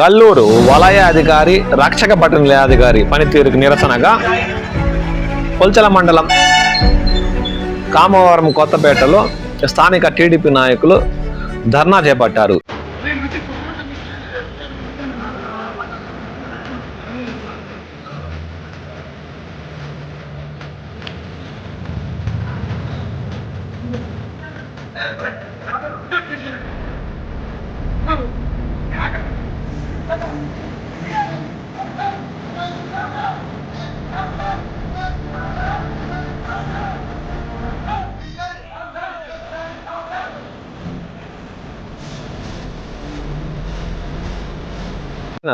కల్లూరు వలయ అధికారి రక్షక భటు పనితీరుకు నిరసనగా పొల్చల మండలం కామవరం కొత్తపేటలో స్థానిక టీడీపీ నాయకులు ధర్నా చేపట్టారు.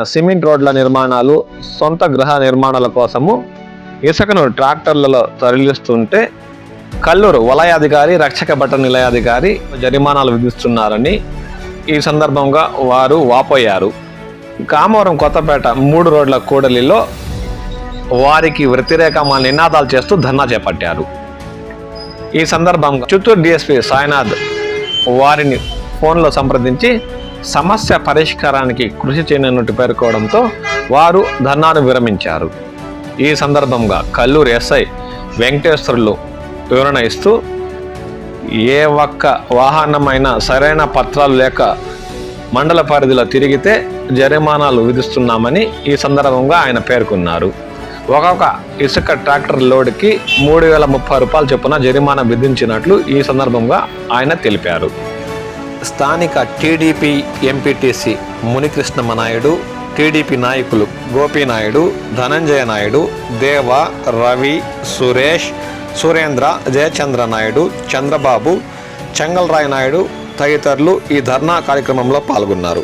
సిమెంట్ రోడ్ల నిర్మాణాలు సొంత గృహ నిర్మాణాల కోసము ఇసుకను ట్రాక్టర్లలో తరలిస్తుంటే కల్లూరు వలయాధికారి రక్షక భట నిలయాధికారి జరిమానాలు విధిస్తున్నారని ఈ సందర్భంగా వారు వాపోయారు. కామవరం కొత్తపేట మూడు రోడ్ల కూడలిలో వారికి వ్యతిరేకమైన నినాదాలు చేస్తూ ధర్నా చేపట్టారు. ఈ సందర్భంగా చిత్తూరు డిఎస్పి సాయినాథ్ వారిని ఫోన్లో సంప్రదించి సమస్య పరిష్కారానికి కృషి చేయనున్నట్టు పేర్కోవడంతో వారు ధర్నాను విరమించారు. ఈ సందర్భంగా కల్లూరు ఎస్ఐ వెంకటేశ్వర్లు వివరణ ఇస్తూ ఏ ఒక్క వాహనమైనా సరైన పత్రాలు లేక మండల పరిధిలో తిరిగితే జరిమానాలు విధిస్తున్నామని ఈ సందర్భంగా ఆయన పేర్కొన్నారు. ఒక్కొక్క ఇసుక ట్రాక్టర్ లోడ్కి మూడు వేల ముప్పై రూపాయలు చొప్పున జరిమానా విధించినట్లు ఈ సందర్భంగా ఆయన తెలిపారు. స్థానిక TDP MPTC Munikrishnama Naidu TDP నాయకులు గోపీనాయుడు ధనంజయ నాయుడు దేవ రవి సురేష్ సురేంద్ర జయచంద్ర నాయుడు చంద్రబాబు చెంగల్రాయ్ నాయుడు తదితరులు ఈ ధర్నా కార్యక్రమంలో పాల్గొన్నారు.